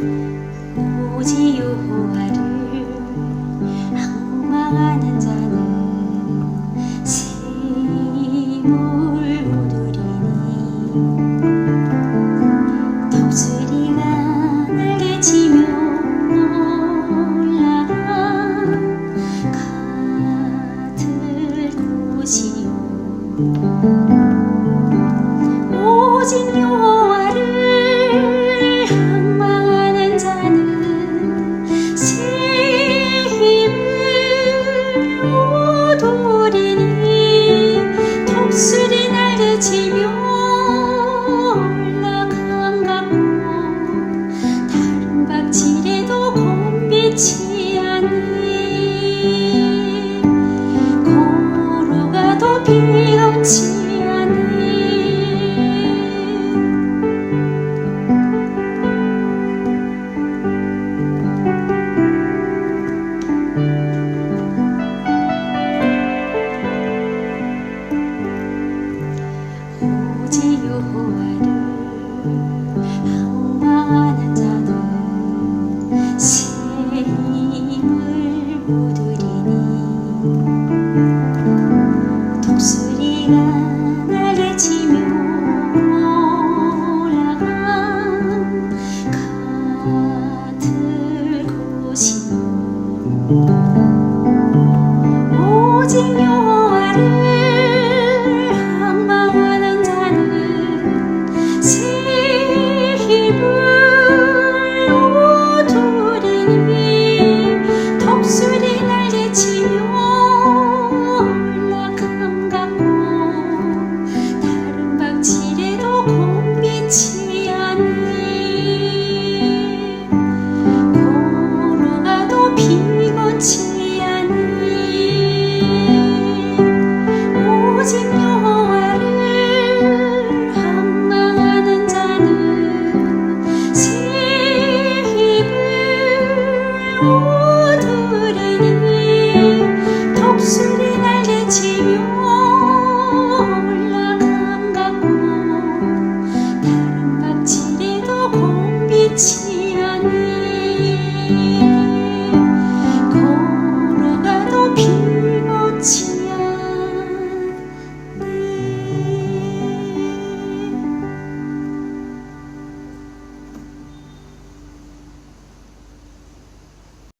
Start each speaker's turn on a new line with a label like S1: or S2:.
S1: 오지 여호와를 항망하는 자는 심을 모두리니. 독수리가 날개치며 올라가 같을 곳이요 ocean.